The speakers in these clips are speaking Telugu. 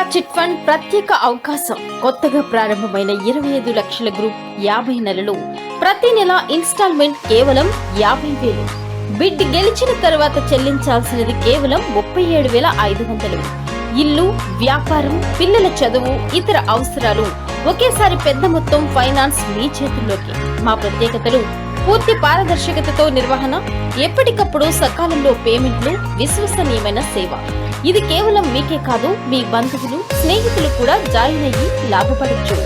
కోవికా చిట్ ఫండ్ ప్రత్యేక అవకాశం. కొత్తగా ప్రారంభమైన ఇరవై ఐదు లక్షల గ్రూప్ యాభై నెలలు. ప్రతి నెల ఇన్స్టాల్మెంట్ కేవలం యాభై వేలు. బిడ్ గెలిచిన తర్వాత చెల్లించాల్సినది కేవలం ముప్పై ఏడు వేల ఐదు వందలు. ఇల్లు వ్యాపారం పిల్లల చదువు ఇతర అవసరాలు ఒకేసారి పెద్ద మొత్తం ఫైనాన్స్ మీ చేతుల్లోకి. మా ప్రత్యేకతలు పూర్తి పారదర్శకతతో నిర్వహణ ఎప్పటికప్పుడు సకాలంలో పేమెంట్లు విశ్వసనీయమైన సేవ. ఇది కేవలం మీకే కాదు మీ బంధువులు స్నేహితులు కూడా జాయిన్ అయ్యి లాభపడచ్చు.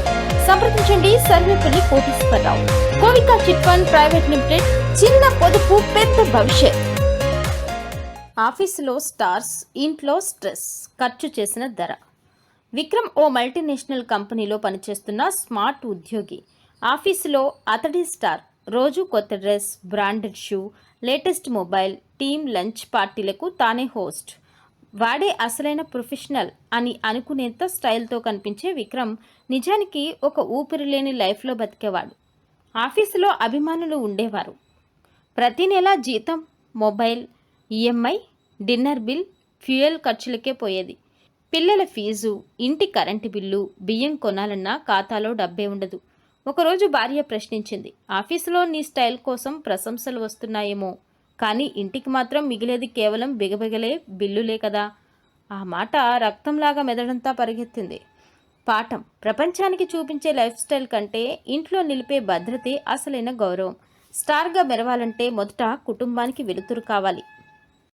సంప్రదించండి Sarvepalli Koteswararao. Kovika chit fund private limited చిన్న పొదుపు పెద్ద భవిష్యత్. ఆఫీసులో స్టార్స్ ఇంట్లో స్ట్రెస్ ఖర్చు చేసిన ధర. విక్రమ్ ఓ మల్టీనేషనల్ కంపెనీలో పనిచేస్తున్న స్మార్ట్ ఉద్యోగి. ఆఫీసులో అతడి స్టార్. రోజు కొత్త dress branded shoe latest mobile team lunch పార్టీలకు తానే హోస్ట్. వాడే అసలైన ప్రొఫెషనల్ అని అనుకునేంత స్టైల్తో కనిపించే విక్రమ్ నిజానికి ఒక ఊపిరి లేని లైఫ్లో బతికేవాడు. ఆఫీసులో అభిమానులు ఉండేవారు. ప్రతి నెల జీతం mobile EMI dinner bill fuel ఖర్చులకే పోయేది. పిల్లల ఫీజు ఇంటి కరెంటు బిల్లు బియ్యం కొనాలన్నా ఖాతాలో డబ్బే ఉండదు. ఒకరోజు భార్య ప్రశ్నించింది ఆఫీసులో నీ స్టైల్ కోసం ప్రశంసలు వస్తున్నాయేమో కానీ ఇంటికి మాత్రం మిగిలేది కేవలం బిగబిగలే బిల్లులే కదా. ఆ మాట రక్తంలాగా మెదడంతా పరిగెత్తింది. పాఠం ప్రపంచానికి చూపించే లైఫ్ స్టైల్ కంటే ఇంట్లో నిలిపే భద్రతే అసలైన గౌరవం. స్టార్గా మెరవాలంటే మొదట కుటుంబానికి వెలుతురు కావాలి.